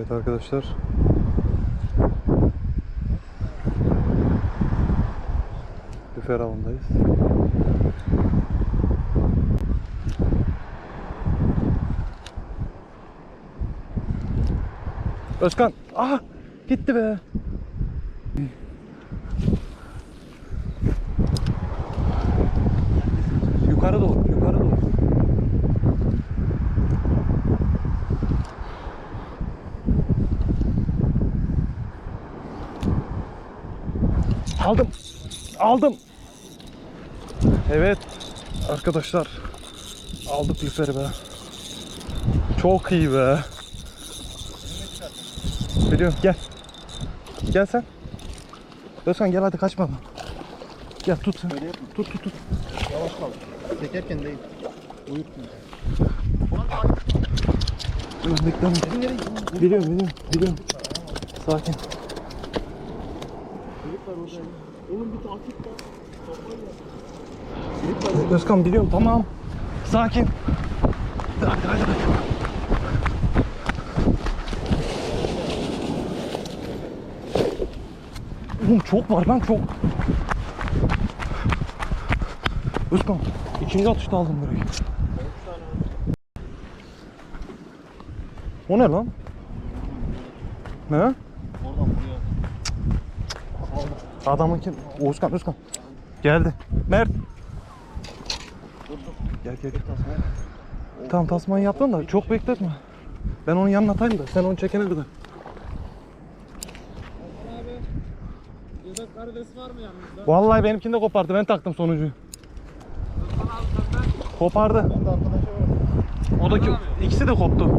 Evet arkadaşlar. Lüfer avındayız. Özkan. Aha gitti be. Yukarı doğru, yukarı doğru. Aldım. Aldım. Evet. Arkadaşlar. Aldık lüferi be. Çok iyi be. Biliyorum gel. Gel sen. Özkan gel hadi kaçma. Gel tut sen. Tut tut tut. Yavaş kal. Çekerken değil. Uyutma. Biliyorum biliyorum biliyorum. Sakin. Özkan biliyorum tamam. Sakin. Hadi hadi hadi. Oğlum çok var lan çok. Özkan ikinci atışta aldım burayı. O ne lan? Ne? Adamın kim? Özkan Özkan. Geldi. Mert. Gel gel gel. Tamam tasmayı yaptın da çok bekletme. Ben onun yanına atayım da sen onu çekene kadar. Yedek karides var mı yanınızda? Vallahi benimkini de kopardı. Ben taktım sonuncuyu. Kopardı. O da ki ikisi de koptu.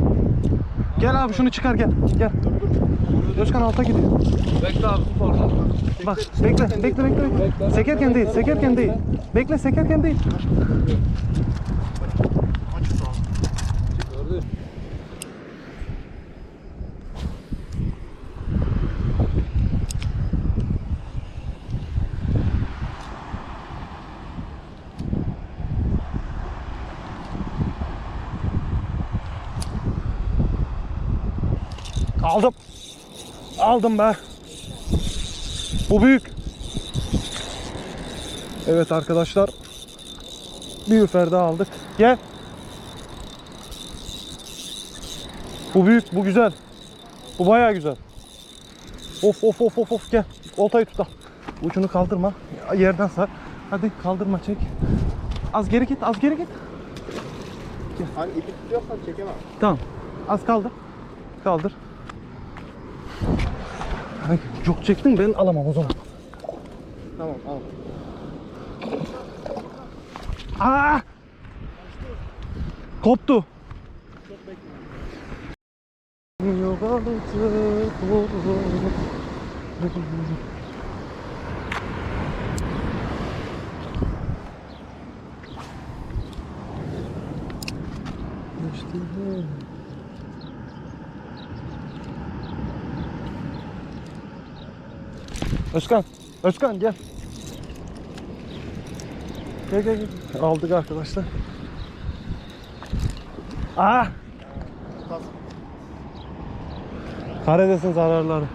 Gel abi şunu çıkar gel. Gel. Özkan alta gidiyor. Bekle abi tut orada. Bak bekle bekle bekle. bekle. Sekerken değil sekerken değil. Bekle sekerken değil. Aldım. Aldım be. Bu büyük. Evet arkadaşlar. Bir üfer daha aldık. Gel. Bu büyük, bu güzel. Bu bayağı güzel. Of of of of of gel. Oltayı tut al. Ucunu kaldırma. Yerden sar. Hadi kaldırma çek. Az geri git, az geri git. Hani ipi tutuyorsan çekemem. Tamam. Az kaldır. Kaldır. Ay, çok çektin ben alamam o zaman. Tamam al. Aa! Koptu. Yok artık. İşte bu. Özkan, Özkan gel. Gel gel gel. Aldık arkadaşlar. Kas. Karidesin zararları.